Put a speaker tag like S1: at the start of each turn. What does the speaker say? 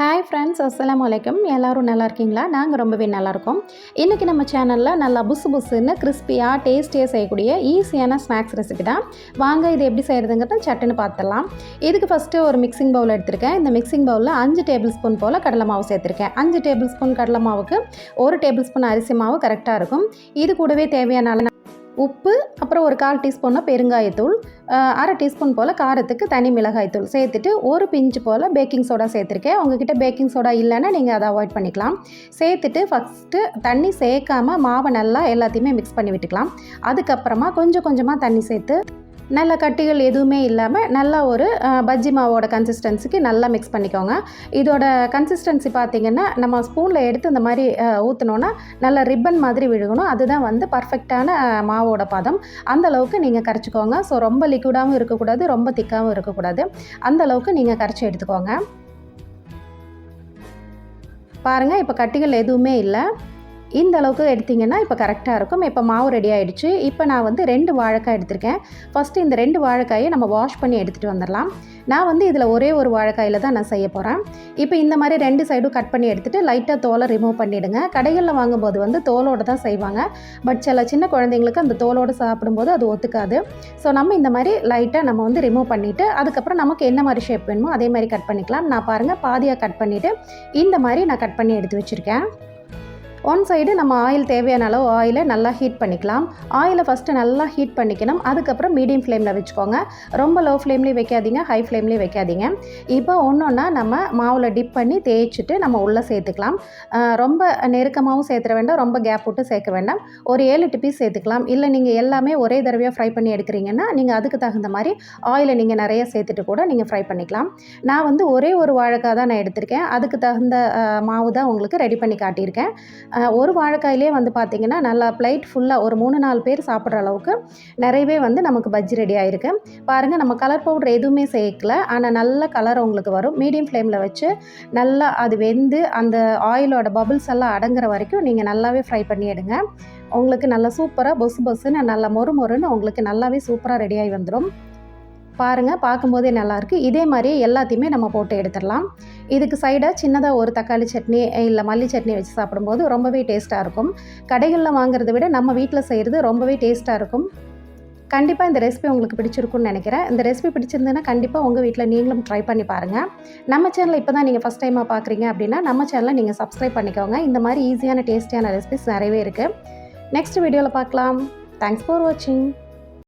S1: Hi friends அஸ்ஸலாமு வலைக்கம் எல்லோரும் நல்லா இருக்கீங்களா? நாங்கள் ரொம்பவே நல்லாயிருக்கோம் இன்றைக்கி நம்ம சேனலில் நல்லா புசு புசுன்னு கிறிஸ்பியாக டேஸ்டியாக செய்யக்கூடிய ஈஸியான ஸ்நாக்ஸ் ரெசிபி தான். வாங்க இது எப்படி செய்கிறதுங்கிறத சட்டுன்னு பார்த்துடலாம் இதுக்கு ஃபஸ்ட்டு ஒரு மிக்சிங் பவுல் எடுத்திருக்கேன். இந்த மிக்சிங் பவுலில் அஞ்சு டேபிள் ஸ்பூன் போல் கடலை மாவு சேர்த்துருக்கேன். அஞ்சு டேபிள் ஸ்பூன் கடலை மாவுக்கு ஒரு டேபிள் ஸ்பூன் அரிசி மாவு கரெக்டாக இருக்கும். இது கூடவே தேவையான உப்பு அப்புறம் ஒரு கால் டீஸ்பூனாக பெருங்காயத்தூள் அரை டீஸ்பூன் போல் காரத்துக்கு தனி மிளகாய்த்தூள் சேர்த்துட்டு ஒரு பிஞ்சு போல் பேக்கிங் சோடா சேர்த்துருக்கேன். உங்ககிட்ட பேக்கிங் சோடா இல்லைன்னா நீங்கள் அதை அவாய்ட் பண்ணிக்கலாம். சேர்த்துட்டு ஃபஸ்ட்டு தண்ணி சேர்க்காம மாவை நல்லா எல்லாத்தையுமே மிக்ஸ் பண்ணி விட்டுக்கலாம். அதுக்கப்புறமா கொஞ்சம் கொஞ்சமாக தண்ணி சேர்த்து நல்ல கட்டிகள் எதுவுமே இல்லாமல் நல்ல ஒரு பஜ்ஜி மாவோட கன்சிஸ்டன்சிக்கு நல்லா மிக்ஸ் பண்ணிக்கோங்க. இதோட கன்சிஸ்டன்சி பார்த்தீங்கன்னா நம்ம ஸ்பூனில் எடுத்து இந்த மாதிரி ஊற்றினோன்னா நல்ல ரிப்பன் மாதிரி விழுகணும். அதுதான் வந்து பர்ஃபெக்டான மாவோட பதம். அந்த அளவுக்கு நீங்கள் கரைச்சிக்கோங்க. ஸோ ரொம்ப லிக்விடாகவும் இருக்கக்கூடாது ரொம்ப திக்காகவும் இருக்கக்கூடாது. அந்த அளவுக்கு நீங்கள் கரைச்சி எடுத்துக்கோங்க. பாருங்கள் இப்போ கட்டிகள் எதுவுமே இல்லை. இந்த அளவுக்கு எடுத்திங்கன்னா இப்போ கரெக்டாக இருக்கும். இப்போ மாவு ரெடி ஆகிடுச்சு இப்போ நான் வந்து ரெண்டு வாழைக்காய் எடுத்திருக்கேன். ஃபஸ்ட்டு இந்த ரெண்டு வாழைக்காயை நம்ம வாஷ் பண்ணி எடுத்துகிட்டு வந்துடலாம். நான் வந்து இதில் ஒரே ஒரு வாழைக்காயில் தான் நான் செய்ய போகிறேன் இப்போ இந்த மாதிரி ரெண்டு சைடும் கட் பண்ணி எடுத்துகிட்டு லைட்டாக தோலை ரிமூவ் பண்ணிவிடுங்க கடைகளில் வாங்கும்போது வந்து தோலோடு தான் செய்வாங்க. பட் சில சின்ன குழந்தைங்களுக்கு அந்த தோலோடு சாப்பிடும்போது அது ஒத்துக்காது. ஸோ நம்ம இந்த மாதிரி லைட்டாக நம்ம வந்து ரிமூவ் பண்ணிவிட்டு அதுக்கப்புறம் நமக்கு என்ன மாதிரி ஷேப் வேணுமோ அதே மாதிரி கட் பண்ணிக்கலாம். நான் பாருங்கள் பாதியாக கட் பண்ணிவிட்டு இந்த மாதிரி நான் கட் பண்ணி எடுத்து வச்சுருக்கேன். ஒன் சைடு நம்ம ஆயில் தேவையான அளவு ஆயிலை நல்லா ஹீட் பண்ணிக்கலாம். ஆயிலை ஃபஸ்ட்டு நல்லா ஹீட் பண்ணிக்கணும். அதுக்கப்புறம் மீடியம் ஃப்ளேமில் வச்சுக்கோங்க. ரொம்ப லோ ஃப்ளேம்லேயும் வைக்காதீங்க ஹை ஃப்ளேம்லேயும் வைக்காதீங்க. இப்போ ஒன்று ஒன்றா நம்ம மாவில் டிப் பண்ணி தேய்ச்சிட்டு நம்ம உள்ளே சேர்த்துக்கலாம். ரொம்ப நெருக்கமாகவும் சேர்த்துற வேண்டாம் ரொம்ப கேப் விட்டு சேர்க்க வேண்டாம். ஒரு ஏழு எட்டு பீஸ் சேர்த்துக்கலாம். இல்லை நீங்கள் எல்லாமே ஒரே தடவையாக ஃப்ரை பண்ணி எடுக்கிறீங்கன்னா நீங்கள் அதுக்கு தகுந்த மாதிரி ஆயிலை நீங்கள் நிறைய சேர்த்துட்டு கூட நீங்கள் ஃப்ரை பண்ணிக்கலாம். நான் வந்து ஒரே ஒரு வாழைக்காய் தான் நான் எடுத்திருக்கேன். அதுக்கு தகுந்த மாவு தான் உங்களுக்கு ரெடி பண்ணி காட்டியிருக்கேன். ஒரு வாழைக்காயிலே வந்து பார்த்திங்கன்னா நல்லா பிளைட் ஃபுல்லாக ஒரு மூணு நாலு பேர் சாப்பிட்ற அளவுக்கு நிறையவே வந்து நமக்கு பஜ்ஜி ரெடி ஆயிருக்கு. பாருங்கள் நம்ம கலர் பவுடர் எதுவுமே சேர்க்கல. ஆனால் நல்ல கலர் உங்களுக்கு வரும். மீடியம் ஃப்ளேமில் வச்சு நல்லா அது வெந்து அந்த ஆயிலோட பபுள்ஸ் எல்லாம் அடங்குற வரைக்கும் நீங்கள் நல்லாவே ஃப்ரை பண்ணி எடுங்க. உங்களுக்கு நல்லா சூப்பராக பொசு பொசுன்னு நல்லா மொறு மொறுன்னு உங்களுக்கு நல்லாவே சூப்பராக ரெடியாகி வந்துடும் பாருங்கள் பார்க்கும்போதே நல்லாயிருக்கு இதே மாதிரி எல்லாத்தையுமே நம்ம போட்டு எடுத்துடலாம். இதுக்கு சைடாக சின்னதாக ஒரு தக்காளி சட்னி இல்லை மல்லி சட்னி வச்சு சாப்பிடும்போது ரொம்பவே டேஸ்ட்டாக இருக்கும். கடைகளில் வாங்குறதை விட நம்ம வீட்டில் செய்கிறது ரொம்பவே டேஸ்ட்டாக இருக்கும். கண்டிப்பாக இந்த ரெசிபி உங்களுக்கு பிடிச்சிருக்கும்னு நினைக்கிறேன். இந்த ரெசிபி பிடிச்சிருந்ததுன்னா கண்டிப்பாக உங்கள் வீட்டில் நீங்களும் ட்ரை பண்ணி பாருங்கள் நம்ம சேனலில் இப்போ தான் நீங்கள் ஃபஸ்ட் டைமாக பார்க்குறீங்க அப்படின்னா நம்ம சேனலை நீங்கள் சப்ஸ்கிரைப் பண்ணிக்கோங்க. இந்த மாதிரி ஈஸியான டேஸ்டியான ரெசிபிஸ் நிறையவே இருக்குது நெக்ஸ்ட் வீடியோவில் பார்க்கலாம். தேங்க்ஸ் ஃபார் வாட்சிங்